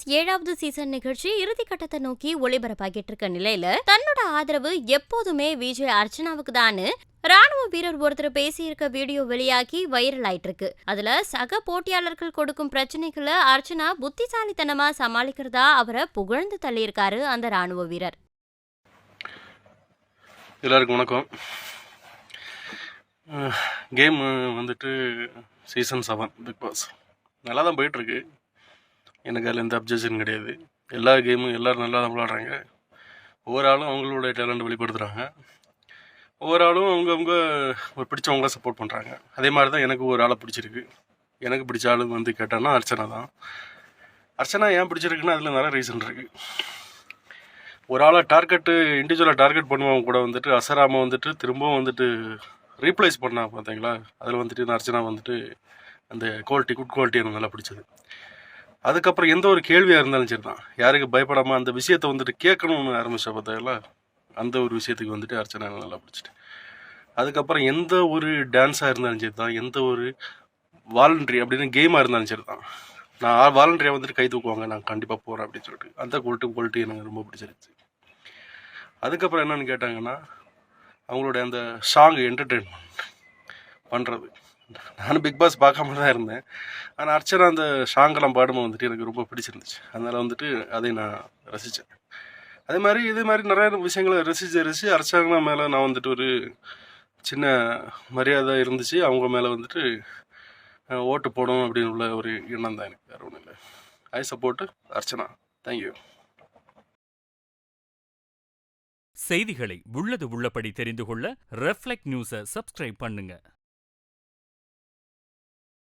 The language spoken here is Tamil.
பாஸ் ஏழாவது சீசன் நிகழ்ச்சி இறுதிக்கட்டத்தை நோக்கி ஒளிபரப்பாகிட்டு இருக்க நிலையில தன்னோட ஆதரவு எப்போதுமே விஜய் அர்ச்சனாவுக்கு தான் ராணுவ வீரர் ஒருத்தர் பேசியிருக்க வீடியோ வெளியாகி வைரல் ஆயிட்டு இருக்கு அதுல சக போட்டியாளர்கள் கொடுக்கும் பிரச்சனைகளை அர்ச்சனா புத்திசாலித்தனமா சமாளிக்கிறதா அவரை புகழ்ந்து தள்ளியிருக்காரு அந்த ராணுவ வீரர். எல்லாருக்கும் வணக்கம். கேம் வந்துட்டு சீசன் செவன் பிக் பாஸ் நல்லா தான் போயிட்டுருக்கு எனக்கு அதில் எந்த அப்ஜெக்ஷன் கிடையாது. எல்லா கேமும் எல்லோரும் நல்லா தான் விளாட்றாங்க. ஒவ்வொரு ஆளும் அவங்களோட டேலண்ட் வெளிப்படுத்துகிறாங்க ஒவ்வொரு ஆளும் அவங்கவுங்க ஒரு பிடிச்சவங்கள சப்போர்ட் பண்ணுறாங்க அதே மாதிரி தான் எனக்கு ஒரு ஆளை பிடிச்சிருக்கு. எனக்கு பிடிச்ச ஆளு வந்து கேட்டான்னா அர்ச்சனா தான். அர்ச்சனா ஏன் பிடிச்சிருக்குன்னா அதில் நிறைய ரீசன் இருக்குது ஒரு ஆளை டார்கெட்டு இண்டிவிஜுவலாக டார்கெட் பண்ணுவாங்க கூட வந்துட்டு அசராமல் வந்துட்டு திரும்பவும் வந்துட்டு ரீப்ளேஸ் பண்ணா பார்த்தீங்களா? அதில் வந்துட்டு நான் அர்ச்சனா வந்துட்டு அந்த குவாலிட்டி குட் குவாலிட்டி எனக்கு நல்லா பிடிச்சது. அதுக்கப்புறம் எந்த ஒரு கேள்வியாக இருந்தாலும் சரி தான் யாருக்கு பயப்படாமல் அந்த விஷயத்த வந்துட்டு கேட்கணும்னு ஆரம்பித்த பார்த்தீங்களா? அந்த ஒரு விஷயத்துக்கு வந்துட்டு அர்ச்சனை நல்லா பிடிச்சிட்டு. அதுக்கப்புறம் எந்த ஒரு டான்ஸாக இருந்தாலும் சரி தான் எந்த ஒரு வாலண்ட்ரி அப்படின்னு கேமாக இருந்தாலும் சரி தான் நான் வாலண்டரியாக வந்துட்டு கை தூக்குவாங்க. நான் கண்டிப்பாக போகிறேன் அப்படின்னு சொல்லிட்டு. அந்த குவாலிட்டி குவாலிட்டி எனக்கு ரொம்ப பிடிச்சிருந்துச்சு அதுக்கப்புறம் என்னென்னு கேட்டாங்கன்னா அவங்களோட அந்த சாங் என்டர்டெயின்மெண்ட் பண்ணுறது நானும் பிக் பாஸ் பார்க்காம தான் இருந்தேன். ஆனால் அர்ச்சனா அந்த ஷாங்கலம் பாடும்போது வந்துட்டு எனக்கு ரொம்ப பிடிச்சிருந்துச்சு. அதனால் வந்துட்டு அதை நான் ரசித்தேன் அதே மாதிரி இதே மாதிரி நிறைய விஷயங்களை ரசித்து ரசித்து அர்ச்சனா மேலே நான் வந்துட்டு ஒரு சின்ன மரியாதை இருந்துச்சு. அவங்க மேலே வந்துட்டு ஓட்டு போடணும் அப்படின்னு உள்ள ஒரு எண்ணம் தான் எனக்கு வேறு ஒன்றும் இல்லை. ஐ சப்போர்ட்டு அர்ச்சனா. தேங்க்யூ செய்திகளை உள்ளது உள்ளபடி தெரிந்து கொள்ள ரெஃப்ளெக்ட் நியூஸை சப்ஸ்கிரைப் பண்ணுங்கள்